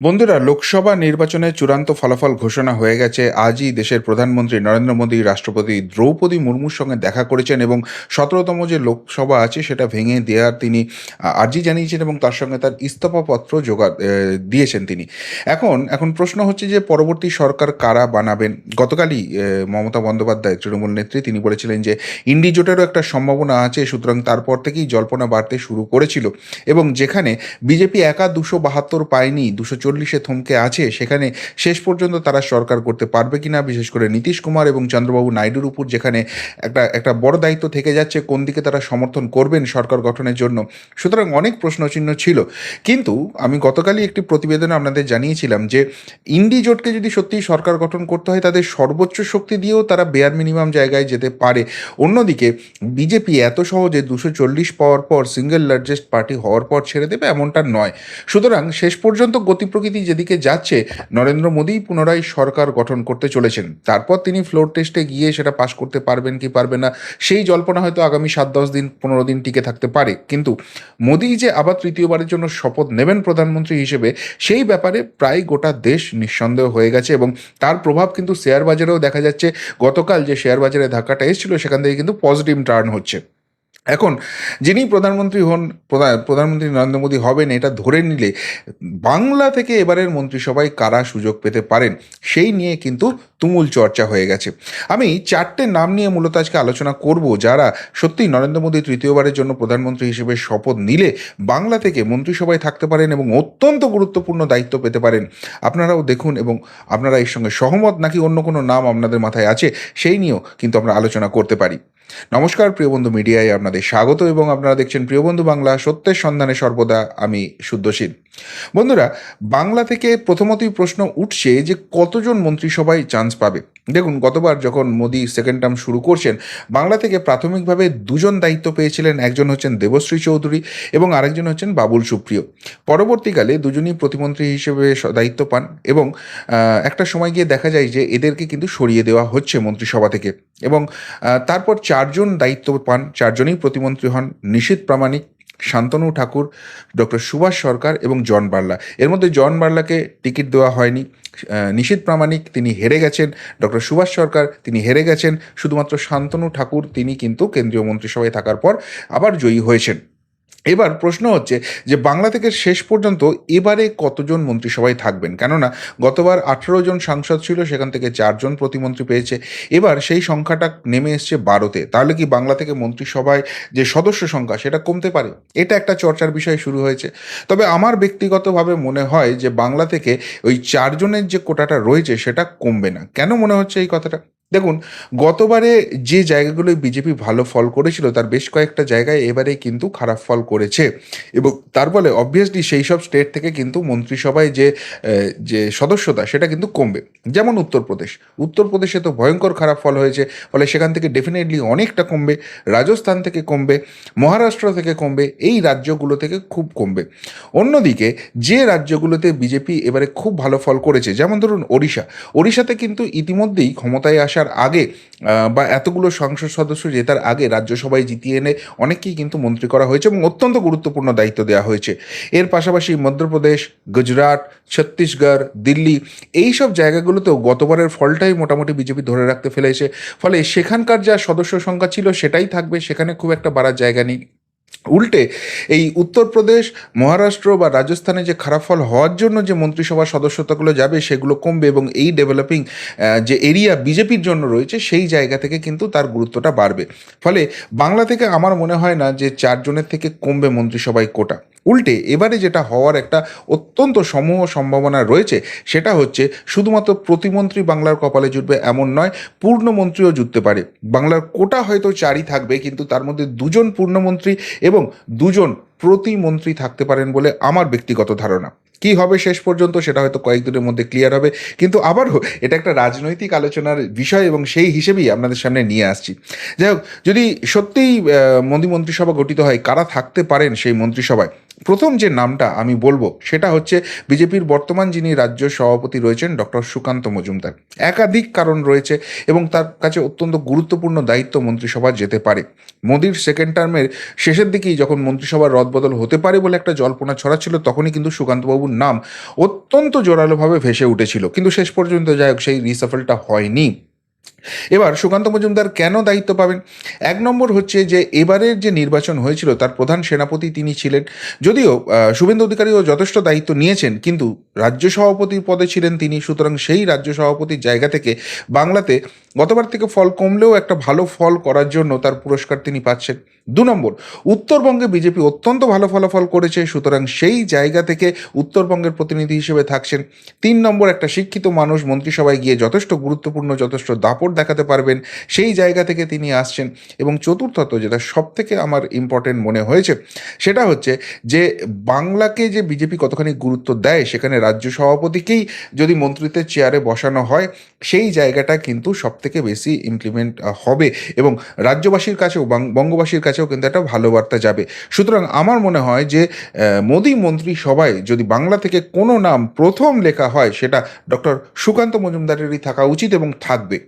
বন্ধুরা লোকসভা নির্বাচনের চূড়ান্ত ফলাফল ঘোষণা হয়ে গেছে। আজই দেশের প্রধানমন্ত্রী নরেন্দ্র মোদী রাষ্ট্রপতি দ্রৌপদী মুর্মুর সঙ্গে দেখা করেছেন এবং সতেরোতম যে লোকসভা আছে সেটা ভেঙে দেওয়ার তিনি আর্জি জানিয়েছেন এবং তার সঙ্গে তার ইস্তফাপত্র এ, দিয়েছেন তিনি। এখন এখন প্রশ্ন হচ্ছে যে পরবর্তী সরকার কারা বানাবেন? গতকালই মমতা বন্দ্যোপাধ্যায় তৃণমূল নেত্রী তিনি বলেছিলেন যে ইন্ডি জোটেরও একটা সম্ভাবনা আছে সুতরাং তারপর থেকেই জল্পনা বাড়তে শুরু করেছিল। এবং যেখানে বিজেপি একা দুশো বাহাত্তর পায়নি দুশো চল্লিশে থমকে আছে, সেখানে শেষ পর্যন্ত তারা সরকার করতে পারবে কিনা, বিশেষ করে নীতিশ কুমার এবং চন্দ্রবাবু নাইডুর উপর যেখানে একটা একটা বড় দায়িত্ব থেকে যাচ্ছে, কোন দিকে তারা সমর্থন করবেন সরকার গঠনের জন্য। সুতরাং অনেক প্রশ্নচিহ্ন ছিল। কিন্তু আমি গতকালই একটি প্রতিবেদনে আপনাদের জানিয়েছিলাম যে, ইন্ডি জোটকে যদি সত্যিই সরকার গঠন করতে হয়, তাদের সর্বোচ্চ শক্তি দিয়েও তারা বেয়ার মিনিমাম জায়গায় যেতে পারে। অন্যদিকে, বিজেপি এত সহজে দুশো চল্লিশ পাওয়ার পর, সিঙ্গেল লার্জেস্ট পার্টি হওয়ার পর ছেড়ে দেবে, এমনটা নয়। সুতরাং শেষ পর্যন্ত গতি প্রকৃতি যেদিকে যাচ্ছে, নরেন্দ্র মোদী পুনরায় সরকার গঠন করতে চলেছেন। তারপর তিনি ফ্লোর টেস্টে গিয়ে সেটা পাশ করতে পারবেন কি পারবে না, সেই জল্পনা হয়তো আগামী সাত দশ দিন, পনেরো দিন টিকে থাকতে পারে। কিন্তু মোদী যে আবার তৃতীয়বারের জন্য শপথ নেবেন প্রধানমন্ত্রী হিসেবে, সেই ব্যাপারে প্রায় গোটা দেশ নিঃসন্দেহ হয়ে গেছে এবং তার প্রভাব কিন্তু শেয়ার বাজারেও দেখা যাচ্ছে। গতকাল যে শেয়ার বাজারে ধাক্কাটা এসেছিল, সেখান থেকে কিন্তু পজিটিভ টার্ন হচ্ছে। এখন যিনি প্রধানমন্ত্রী হন প্রধা- প্রধানমন্ত্রী নরেন্দ্র মোদী হবেন, এটা ধরে নিলে বাংলা থেকে এবারের মন্ত্রিসভায় কারা সুযোগ পেতে পারেন, সেই নিয়ে কিন্তু তুমুল চর্চা হয়ে গেছে। আমি চারটে নাম নিয়ে মূলত আজকে আলোচনা করব যারা সত্যি নরেন্দ্র মোদী তৃতীয়বারের জন্য প্রধানমন্ত্রী হিসেবে শপথ নিলে বাংলা থেকে মন্ত্রিসভায় থাকতে পারেন এবং অত্যন্ত গুরুত্বপূর্ণ দায়িত্ব পেতে পারেন। আপনারাও দেখুন এবং আপনারা এর সঙ্গে সহমত নাকি অন্য কোনো নাম আপনাদের মাথায় আছে সেই নিয়েও কিন্তু আমরা আলোচনা করতে পারি। নমস্কার, প্রিয় বন্ধু মিডিয়ায় আপনাদের স্বাগত এবং আপনারা দেখছেন প্রিয় বন্ধু বাংলা সত্যের সন্ধানে সর্বদা আমি শুদ্ধশীল বন্ধুরা বাংলা থেকে প্রথমতই প্রশ্ন উঠছে যে কতজন মন্ত্রিসভায় চান্স পাবে? দেখুন, গতবার যখন মোদী সেকেন্ড টার্ম শুরু করছেন, বাংলা থেকে প্রাথমিকভাবে দুজন দায়িত্ব পেয়েছিলেন, একজন হচ্ছেন দেবশ্রী চৌধুরী এবং আরেকজন হচ্ছেন বাবুল সুপ্রিয়। পরবর্তীকালে দুজনই প্রতিমন্ত্রী হিসেবে দায়িত্ব পান এবং একটা সময় গিয়ে দেখা যায় যে এদেরকে কিন্তু সরিয়ে দেওয়া হচ্ছে মন্ত্রিসভা থেকে এবং তারপর চারজন দায়িত্ব পান, চারজনই প্রতিমন্ত্রী হন নিশীত প্রামাণিক, শান্তনু ঠাকুর, ডক্টর সুভাষ সরকার এবং জন বার্লা। এর মধ্যে জন বার্লাকে টিকিট দেওয়া হয়নি। নিশীত প্রামাণিক তিনি হেরে গেছেন। ডক্টর সুভাষ সরকার তিনি হেরে গেছেন। শুধুমাত্র শান্তনু ঠাকুর তিনি কিন্তু কেন্দ্রীয় মন্ত্রিসভায় থাকার পর আবার জয়ী হয়েছেন। এবার প্রশ্ন হচ্ছে যে বাংলা থেকে শেষ পর্যন্ত এবারে কতজন মন্ত্রিসভায় থাকবেন? কেননা গতবার আঠেরো জন সাংসদ ছিল, সেখান থেকে চারজন প্রতিমন্ত্রী পেয়েছে। এবার সেই সংখ্যাটা নেমে এসছে বারোতে। তাহলে কি বাংলা থেকে মন্ত্রিসভায় যে সদস্য সংখ্যা, সেটা কমতে পারে? এটা একটা চর্চার বিষয় শুরু হয়েছে। তবে আমার ব্যক্তিগতভাবে মনে হয় যে বাংলা থেকে ওই চারজনের যে কোটাটা রয়েছে, সেটা কমবে না। কেন মনে হচ্ছে এই কথাটা? দেখুন, গতবারে যে জায়গাগুলোয় বিজেপি ভালো ফল করেছিল, তার বেশ কয়েকটা জায়গায় এবারে কিন্তু খারাপ ফল করেছে। এবং তার ফলে অবভিয়াসলি সেই সব স্টেট থেকে কিন্তু মন্ত্রিসভায় যে যে সদস্যতা, সেটা কিন্তু কমবে। যেমন উত্তরপ্রদেশ। উত্তরপ্রদেশে তো ভয়ঙ্কর খারাপ ফল হয়েছে, ফলে সেখান থেকে ডেফিনেটলি অনেকটা কমবে। রাজস্থান থেকে কমবে, মহারাষ্ট্র থেকে কমবে, এই রাজ্যগুলো থেকে খুব কমবে। অন্যদিকে যে রাজ্যগুলোতে বিজেপি এবারে খুব ভালো ফল করেছে, যেমন ধরুন ওড়িশা। ওড়িশাতে কিন্তু ইতিমধ্যেই ক্ষমতায় আসার আগে বা এতগুলো সংসদ সদস্য জেতার আগে রাজ্যসভায় জিতিয়ে এনে অনেককেই কিন্তু মন্ত্রী করা হয়েছে এবং অত্যন্ত গুরুত্বপূর্ণ দায়িত্ব দেওয়া হয়েছে। এর পাশাপাশি মধ্যপ্রদেশ, গুজরাট, ছত্তিশগড়, দিল্লি এই সব জায়গাগুলোতেও গতবারের ফলটাই মোটামুটি বিজেপি ধরে রাখতে ফেলেছে। ফলে সেখানকার যা সদস্য সংখ্যা ছিল সেটাই থাকবে, সেখানে খুব একটা বাড়ার জায়গা নেই। উল্টে এই উত্তরপ্রদেশ মহারাষ্ট্র বা রাজস্থানে যে খারাপ ফল হওয়ার জন্য যে মন্ত্রিসভার সদস্যতাগুলো যাবে, সেগুলো কমবে এবং এই ডেভেলপিং যে এরিয়া বিজেপির জন্য রয়েছে, সেই জায়গা থেকে কিন্তু তার গুরুত্বটা বাড়বে। ফলে বাংলা থেকে আমার মনে হয় না যে চারজনের থেকে কমবে মন্ত্রিসভায় কোটা। উল্টে এবারে যেটা হওয়ার একটা অত্যন্ত সমূহ সম্ভাবনা রয়েছে, সেটা হচ্ছে শুধুমাত্র প্রতিমন্ত্রী বাংলার কপালে জুটবে এমন নয়, পূর্ণমন্ত্রীও জুটতে পারে। বাংলার কোটা হয়তো চারই থাকবে, কিন্তু তার মধ্যে দুজন পূর্ণমন্ত্রী এবং দুজন প্রতিমন্ত্রী থাকতে পারেন বলে আমার ব্যক্তিগত ধারণা। কি হবে শেষ পর্যন্ত সেটা হয়তো কয়েকদিনের মধ্যে ক্লিয়ার হবে। কিন্তু আবারও এটা একটা রাজনৈতিক আলোচনার বিষয় এবং সেই হিসেবেই আপনাদের সামনে নিয়ে আসছি। যাই হোক, যদি সত্যিই মোদী মন্ত্রিসভা গঠিত হয়, কারা থাকতে পারেন সেই মন্ত্রিসভায়? প্রথম যে নামটা আমি বলব, সেটা হচ্ছে বিজেপির বর্তমান যিনি রাজ্য সভাপতি রয়েছেন ডক্টর সুকান্ত মজুমদার। একাধিক কারণ রয়েছে এবং তার কাছে অত্যন্ত গুরুত্বপূর্ণ দায়িত্ব মন্ত্রিসভা যেতে পারে। মোদির সেকেন্ড টার্মের শেষের দিকেই যখন মন্ত্রিসভার রদ রদবদল হতে পারে বলে একটা জল্পনা ছড়াচ্ছিল, তখনই কিন্তু সুকান্তবাবুর নাম অত্যন্ত জোরালোভাবে ভেসে উঠেছিল। কিন্তু শেষ পর্যন্ত যাই হোক, সেই রিসাফেলটা হয়নি। এবার সুকান্ত মজুমদার কেন দায়িত্ব পাবেন? এক নম্বর হচ্ছে যে, এবারের যে নির্বাচন হয়েছিল, তার প্রধান সেনাপতি তিনি ছিলেন। যদিও শুভেন্দু অধিকারীও যথেষ্ট দায়িত্ব নিয়েছেন, কিন্তু রাজ্য সভাপতির পদে ছিলেন তিনি, সুতরাং সেই রাজ্য সভাপতির জায়গা থেকে বাংলাতে গতবার থেকে ফল কমলেও একটা ভালো ফল করার জন্য তার পুরস্কার তিনি পাচ্ছেন। দু নম্বর, উত্তরবঙ্গে বিজেপি অত্যন্ত ভালো ফলাফল করেছে, সুতরাং সেই জায়গা থেকে উত্তরবঙ্গের প্রতিনিধি হিসেবে থাকছেন। তিন নম্বর, একটা শিক্ষিত মানুষ, মন্ত্রিসভায় গিয়ে যথেষ্ট গুরুত্বপূর্ণ, যথেষ্ট দাপট দেখাতে পারবেন, সেই জায়গা থেকে তিনি আসছেন। এবং চতুর্থত যেটা সব থেকে আমার ইম্পর্টেন্ট মনে হয়েছে, সেটা হচ্ছে যে বাংলাকে যে বিজেপি কতখানি গুরুত্ব দেয়, সেখানে রাজ্য সভাপতিকেই যদি মন্ত্রিত্বের চেয়ারে বসানো হয়, সেই জায়গাটা কিন্তু সব থেকে বেশি ইমপ্লিমেন্ট হবে। এবং রাজ্যবাসীর কাছেও বঙ্গবাসীর কাছেও কিন্তু একটা ভালো বার্তা যাবে। সুতরাং আমার মনে হয় যে মোদী মন্ত্রী সভায় যদি বাংলা থেকে কোনো নাম প্রথম লেখা হয়, সেটা ডক্টর সুকান্ত মজুমদারেরই থাকা উচিত এবং থাকবে।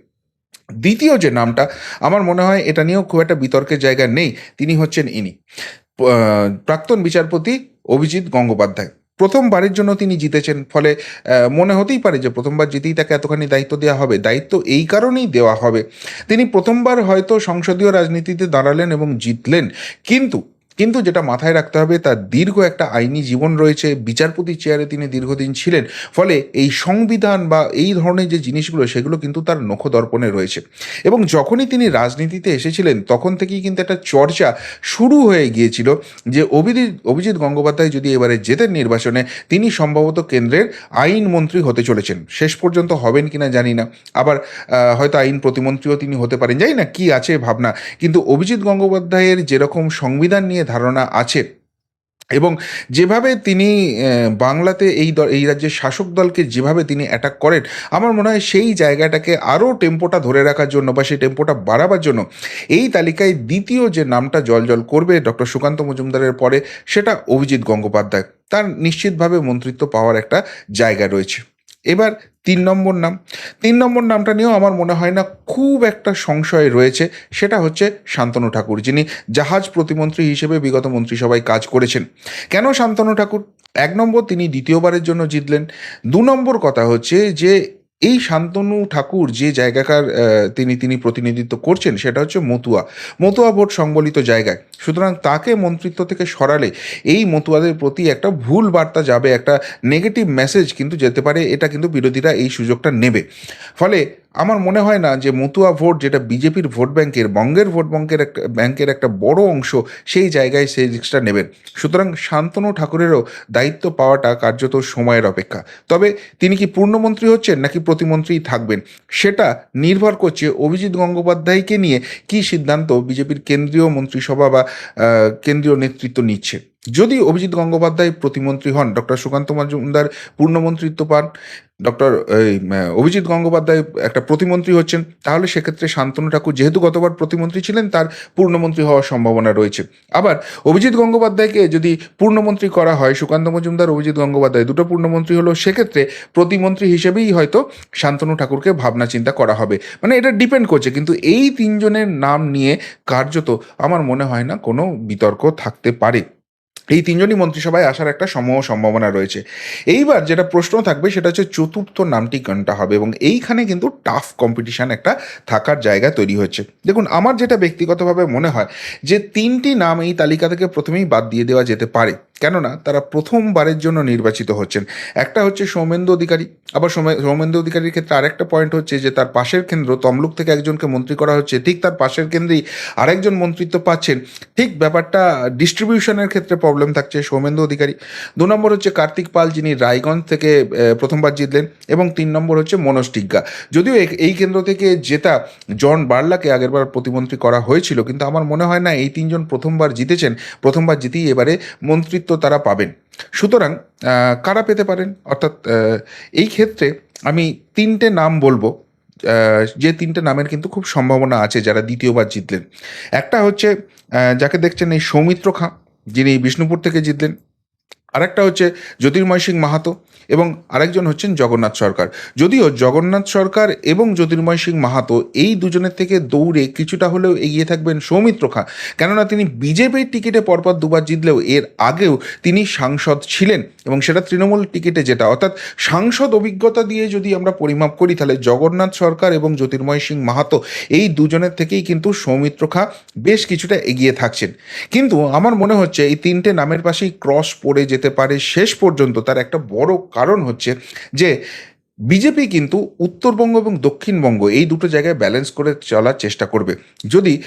দ্বিতীয় যে নামটা, আমার মনে হয় এটা নিয়েও খুব একটা বিতর্কের জায়গা নেই, তিনি হচ্ছেন ইনি। প্রাক্তন বিচারপতি অভিজিৎ গঙ্গোপাধ্যায়। প্রথমবারের জন্য তিনি জিতেছেন, ফলে মনে হতেই পারে যে প্রথমবার জিতেই তাকে এতখানি দায়িত্ব দেওয়া হবে, দায়িত্ব এই কারণেই দেওয়া হবে। তিনি প্রথমবার হয়তো সংসদীয় রাজনীতিতে দাঁড়ালেন এবং জিতলেন, কিন্তু কিন্তু যেটা মাথায় রাখতে হবে, তার দীর্ঘ একটা আইনি জীবন রয়েছে, বিচারপতি চেয়ারে তিনি দীর্ঘদিন ছিলেন। ফলে এই সংবিধান বা এই ধরনের যে জিনিসগুলো, সেগুলো কিন্তু তার নখদর্পণে রয়েছে। এবং যখনই তিনি রাজনীতিতে এসেছিলেন, তখন থেকেই কিন্তু একটা চর্চা শুরু হয়ে গিয়েছিল যে অভিজিৎ অভিজিৎ গঙ্গোপাধ্যায় যদি এবারে জেতেন নির্বাচনে, তিনি সম্ভবত কেন্দ্রের আইন মন্ত্রী হতে চলেছেন। শেষ পর্যন্ত হবেন কিনা জানি না। আবার হয়তো আইন প্রতিমন্ত্রীও তিনি হতে পারেন। জানি না কি আছে ভাবনা। কিন্তু অভিজিৎ গঙ্গোপাধ্যায়ের যেরকম সংবিধান নিয়ে ধারণা আছে। এবং যেভাবে তিনি বাংলাতে এই দল এই রাজ্যের শাসক দলকে যেভাবে তিনি অ্যাটাক করেন, আমার মনে হয় সেই জায়গাটাকে আরও টেম্পোটা ধরে রাখার জন্য বা সেই টেম্পোটা বাড়াবার জন্য এই তালিকায় দ্বিতীয় যে নামটা জল জল করবে ডক্টর সুকান্ত মজুমদারের পরে, সেটা অভিজিৎ গঙ্গোপাধ্যায়। তার নিশ্চিতভাবে মন্ত্রিত্ব পাওয়ার একটা জায়গা রয়েছে। এবার তিন নম্বর নাম। তিন নম্বর নামটা নিয়েও আমার মনে হয় না খুব একটা সংশয় রয়েছে, সেটা হচ্ছে শান্তনু ঠাকুর। যিনি জাহাজ প্রতিমন্ত্রী হিসেবে বিগত মন্ত্রিসভায় কাজ করেছেন। কেন শান্তনু ঠাকুর? এক নম্বর তিনি দ্বিতীয়বারের জন্য জিতলেন। দু নম্বর কথা হচ্ছে যে এই শান্তনু ঠাকুর যে জায়গাকার তিনি তিনি প্রতিনিধিত্ব করছেন সেটা হচ্ছে মতুয়া। মতুয়া ভোট সংবলিত জায়গায়। সুতরাং তাকে মন্ত্রিত্ব থেকে সরালে এই মতুয়াদের প্রতি একটা ভুল বার্তা যাবে, একটা নেগেটিভ মেসেজ কিন্তু যেতে পারে, এটা কিন্তু বিরোধীরা এই সুযোগটা নেবে। ফলে আমার মনে হয় না যে মতুয়া ভোট, যেটা বিজেপির ভোট ব্যাংকের, বঙ্গের ভোট ব্যাংকের একটা ব্যাংকের একটা বড় অংশ, সেই জায়গায় সেই রিক্সটা নেবেন। সুতরাং শান্তনু ঠাকুরেরও দায়িত্ব পাওয়াটা কার্যত সময়ের অপেক্ষা। তবে তিনি কি পূর্ণমন্ত্রী হচ্ছেন নাকি প্রতিমন্ত্রী থাকবেন, সেটা নির্ভর করছে অভিজিৎ গঙ্গোপাধ্যায়কে নিয়ে কি সিদ্ধান্ত বিজেপির কেন্দ্রীয় মন্ত্রিসভা বা কেন্দ্রীয় নেতৃত্ব নিচ্ছে। যদি অভিজিৎ গঙ্গোপাধ্যায় প্রতিমন্ত্রী হন, ডক্টর সুকান্ত মজুমদার পূর্ণমন্ত্রিত্ব পান, ডক্টর অভিজিৎ গঙ্গোপাধ্যায় একটা প্রতিমন্ত্রী হচ্ছেন, তাহলে সেক্ষেত্রে শান্তনু ঠাকুর যেহেতু গতবার প্রতিমন্ত্রী ছিলেন, তার পূর্ণমন্ত্রী হওয়ার সম্ভাবনা রয়েছে। আবার অভিজিৎ গঙ্গোপাধ্যায়কে যদি পূর্ণমন্ত্রী করা হয়, সুকান্ত মজুমদার, অভিজিৎ গঙ্গোপাধ্যায় দুটো পূর্ণমন্ত্রী হলো, সেক্ষেত্রে প্রতিমন্ত্রী হিসেবেই হয়তো শান্তনু ঠাকুরকে ভাবনা চিন্তা করা হবে। মানে এটা ডিপেন্ড করছে, কিন্তু এই তিনজনের নাম নিয়ে কার্যত আমার মনে হয় না কোনো বিতর্ক থাকতে পারে। এই তিনজনই মন্ত্রিসভায় আসার একটা সম সম্ভাবনা রয়েছে। এইবার যেটা প্রশ্ন থাকবে সেটা হচ্ছে চতুর্থ নামটি কোনটা হবে? এবং এইখানে কিন্তু টাফ কম্পিটিশান একটা থাকার জায়গা তৈরি হচ্ছে। দেখুন, আমার যেটা ব্যক্তিগতভাবে মনে হয় যে তিনটি নাম এই তালিকা থেকে প্রথমেই বাদ দিয়ে দেওয়া যেতে পারে। কেননা তারা প্রথমবারের জন্য নির্বাচিত হচ্ছেন। একটা হচ্ছে সৌমেন্দু অধিকারী। আবার সৌমে- সৌমেন্দু অধিকারীর ক্ষেত্রে আরেকটা পয়েন্ট হচ্ছে যে, তার পাশের কেন্দ্র তমলুক থেকে একজনকে মন্ত্রী করা হচ্ছে। ঠিক তার পাশের কেন্দ্রেই আরেকজন মন্ত্রিত্ব পাচ্ছেন। ঠিক ব্যাপারটা ডিস্ট্রিবিউশনের ক্ষেত্রে প্রবলেম থাকছে সৌমেন্দু অধিকারী। দু নম্বর হচ্ছে কার্তিক পাল, যিনি রায়গঞ্জ থেকে প্রথমবার জিতলেন। এবং তিন নম্বর হচ্ছে মনোজ টিগ্গা। যদিও এই কেন্দ্র থেকে জেতা জন বার্লাকে আগেরবার প্রতিমন্ত্রী করা হয়েছিল, কিন্তু আমার মনে হয় না এই তিনজন প্রথমবার জিতেছেন। প্রথমবার জিতেই এবারে মন্ত্রিত্ব তারা পাবেন। সুতরাং কারা পেতে পারেন? অর্থাৎ এই ক্ষেত্রে আমি তিনটে নাম বলব। যে তিনটে নামের কিন্তু খুব সম্ভাবনা আছে যারা দ্বিতীয়বার জিতলেন। একটা হচ্ছে যাকে দেখছেন এই সৌমিত্র খাঁ, যিনি বিষ্ণুপুর থেকে জিতলেন। আরেকটা হচ্ছে জ্যোতির্ময় সিং মাহাতো এবং আরেকজন হচ্ছেন জগন্নাথ সরকার। যদিও জগন্নাথ সরকার এবং জ্যোতির্ময় সিং মাহাতো এই দুজনের থেকে দৌড়ে কিছুটা হলেও এগিয়ে থাকবেন সৌমিত্র খাঁ। কেননা তিনি বিজেপির টিকিটে পরপর দুবার জিতলেও এর আগেও তিনি সাংসদ ছিলেন এবং সেটা তৃণমূল টিকিটে যেটা। অর্থাৎ সাংসদ অভিজ্ঞতা দিয়ে যদি আমরা পরিমাপ করি, তাহলে জগন্নাথ সরকার এবং জ্যোতির্ময় সিং মাহাতো এই দুজনের থেকেই কিন্তু সৌমিত্র খাঁ বেশ কিছুটা এগিয়ে থাকছেন। কিন্তু আমার মনে হচ্ছে এই তিনটে নামের পাশেই ক্রস পড়ে যেতে পারে। শেষ পর্যন্ত তার একটা বড় কারণ হচ্ছে যে বিজেপি কিন্তু উত্তরবঙ্গ এবং দক্ষিণবঙ্গ এই দুটো জায়গায় ব্যালেন্স করে চলার চেষ্টা করবে। যদি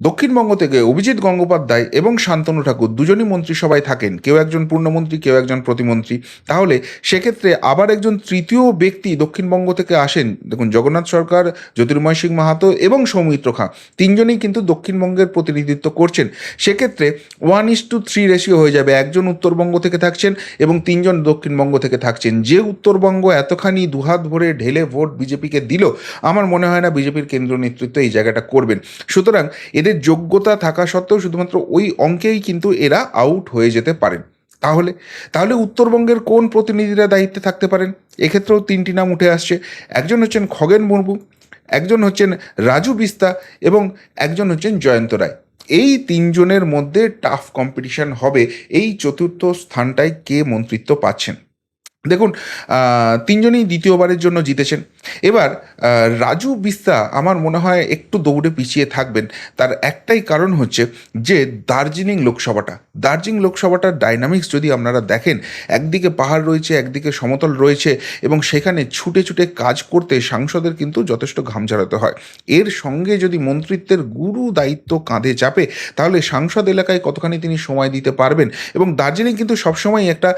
দক্ষিণবঙ্গ থেকে অভিজিৎ গঙ্গোপাধ্যায় এবং শান্তনু ঠাকুর দুজনই মন্ত্রিসভায় থাকেন। কেউ একজন পূর্ণমন্ত্রী, কেউ একজন প্রতিমন্ত্রী। তাহলে সেক্ষেত্রে আবার একজন তৃতীয় ব্যক্তি দক্ষিণবঙ্গ থেকে আসেন, দেখুন জগন্নাথ সরকার, জ্যোতির্ময় সিং মাহাতো এবং সৌমিত্র খাঁ। তিনজনেই কিন্তু দক্ষিণবঙ্গের প্রতিনিধিত্ব করছেন। সেক্ষেত্রে one is two three ratio হয়ে যাবে। একজন উত্তরবঙ্গ থেকে থাকছেন এবং তিনজন দক্ষিণবঙ্গ থেকে থাকছেন। যে উত্তরবঙ্গ এতখানি দুহাত ভরে ঢেলে ভোট বিজেপিকে দিল, আমার মনে হয় না বিজেপির কেন্দ্রীয় নেতৃত্ব এই জায়গাটা করবেন। সুতরাং এদের যোগ্যতা থাকা সত্ত্বেও শুধুমাত্র ওই অঙ্কেই কিন্তু এরা আউট হয়ে যেতে পারেন। তাহলে তাহলে উত্তরবঙ্গের কোন প্রতিনিধিরা দায়িত্বে থাকতে পারেন? এক্ষেত্রেও তিনটি নাম উঠে আসছে। একজন হচ্ছেন খগেন মুর্মু, একজন হচ্ছেন রাজু বিস্তা এবং একজন হচ্ছেন জয়ন্ত রায়। এই তিনজনের মধ্যে টাফ কম্পিটিশন হবে। এই চতুর্থ স্থানটায় কে মন্ত্রিত্ব পাচ্ছেন? দেখুন তিনজনই দ্বিতীয়বারের জন্য জিতেছেন। এবার রাজু বিস্তা আমার মনে হয় একটু দৌড়ে পিছিয়ে থাকবেন। তার একটাই কারণ হচ্ছে যে দার্জিলিং লোকসভাটা। দার্জিলিং লোকসভাটার ডাইনামিক্স যদি আপনারা দেখেন, একদিকে পাহাড় রয়েছে, একদিকে সমতল রয়েছে এবং সেখানে ছুটে ছুটে কাজ করতে সাংসদের কিন্তু যথেষ্ট ঘাম ঝরাতে হয়। এর সঙ্গে যদি মন্ত্রিত্বের গুরু দায়িত্ব কাঁধে চাপে, তাহলে সাংসদ এলাকায় কতখানি তিনি সময় দিতে পারবেন? এবং দার্জিলিং কিন্তু সবসময় একটা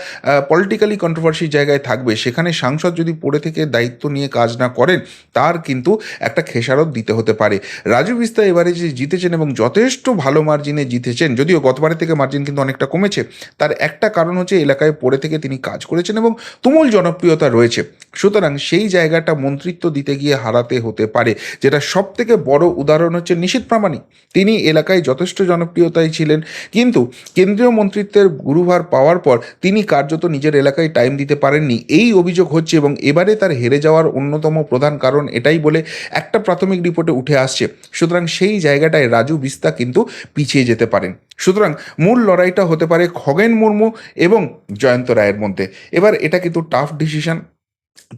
পলিটিক্যালি কন্ট্রোভার্সি জায়গায় থাকবে। সেখানে সাংসদ যদি পড়ে থেকে দায়িত্ব নিয়ে কাজ না করেন, তার কিন্তু একটা খেসারত দিতে হতে পারে। রাজু বিস্তা এবারে যে জিতেছেন এবং যথেষ্ট ভালো মার্জিনে জিতেছেন, যদিও গতবারের থেকে মার্জিন কিন্তু অনেকটা কমেছে। তার একটা কারণ হচ্ছে এলাকায় পড়ে থেকে তিনি কাজ করেছেন এবং তুমুল জনপ্রিয়তা রয়েছে। সুতরাং সেই জায়গাটা মন্ত্রিত্ব দিতে গিয়ে হারাতে হতে পারে, যেটা সব থেকে বড় উদাহরণ হচ্ছে নিশীত প্রামাণিক। তিনি এলাকায় যথেষ্ট জনপ্রিয়তায় ছিলেন, কিন্তু কেন্দ্রীয় মন্ত্রিত্বের গুরুভার পাওয়ার পর তিনি কার্যত নিজের এলাকায় টাইম দিতে পারেননি। এই অভিযোগ হচ্ছে এবং এবারে তার হেরে যাওয়ার অন্যতম প্রধান কারণ এটাই বলে একটা প্রাথমিক রিপোর্টে উঠে আসছে। সুতরাং সেই জায়গাটায় রাজু বিস্তা কিন্তু পিছিয়ে যেতে পারেন। সুতরাং মূল লড়াইটা হতে পারে খগেন মুর্মু এবং জয়ন্ত রায়ের মধ্যে। এবার এটা কিন্তু টাফ ডিসিশন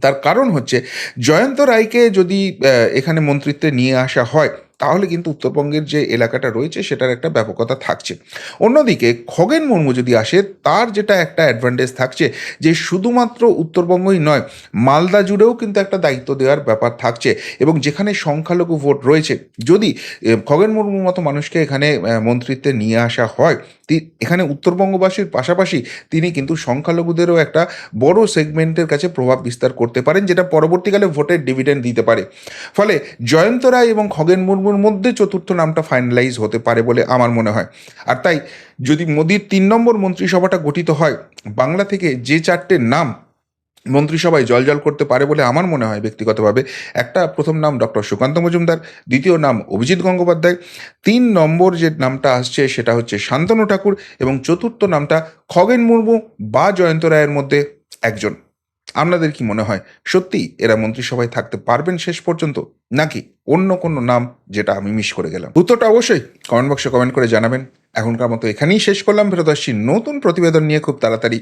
তার কারণ হচ্ছে, জয়ন্ত রায়কে যদি এখানে মন্ত্রিত্বে নিয়ে আসা হয় তাহলে কিন্তু উত্তরবঙ্গের যে এলাকাটা রয়েছে সেটার একটা ব্যাপকতা থাকছে। অন্যদিকে খগেন মুর্মু যদি আসে, তার যেটা একটা অ্যাডভান্টেজ থাকছে যে শুধুমাত্র উত্তরবঙ্গই নয়, মালদা জুড়েও কিন্তু একটা দায়িত্ব দেওয়ার ব্যাপার থাকছে এবং যেখানে সংখ্যালঘু ভোট রয়েছে, যদি খগেন মুর্মুর মতো মানুষকে এখানে মন্ত্রিত্বে নিয়ে আসা হয় এখানে উত্তরবঙ্গবাসীর পাশাপাশি তিনি কিন্তু সংখ্যালঘুদেরও একটা বড় সেগমেন্টের কাছে প্রভাব বিস্তার করতে পারেন, যেটা পরবর্তীকালে ভোটের ডিভিডেন্ড দিতে পারে। ফলে জয়ন্ত রায় এবং খগেন মুর্মুর মধ্যে চতুর্থ নামটা ফাইনালাইজ হতে পারে বলে আমার মনে হয়। আর তাই যদি মোদির তিন নম্বর মন্ত্রিসভাটা গঠিত হয়, বাংলা থেকে যে চারটে নাম মন্ত্রিসভায় জলজল করতে পারে বলে আমার মনে হয় ব্যক্তিগতভাবে। একটা প্রথম নাম ডক্টর সুকান্ত মজুমদার, দ্বিতীয় নাম অভিজিৎ গঙ্গোপাধ্যায়, তিন নম্বর যে নামটা আসছে সেটা হচ্ছে শান্তনু ঠাকুর এবং চতুর্থ নামটা খগেন মুর্মু বা জয়ন্ত রায়ের মধ্যে একজন। আপনাদের কি মনে হয়? সত্যি এরা মন্ত্রিসভায় থাকতে পারবেন শেষ পর্যন্ত? নাকি অন্য কোনো নাম যেটা আমি মিস করে গেলাম? উত্তরটা অবশ্যই কমেন্ট বক্সে কমেন্ট করে জানাবেন। এখনকার মতো এখানেই শেষ করলাম। ফেরত আসছি নতুন প্রতিবেদন নিয়ে খুব তাড়াতাড়ি।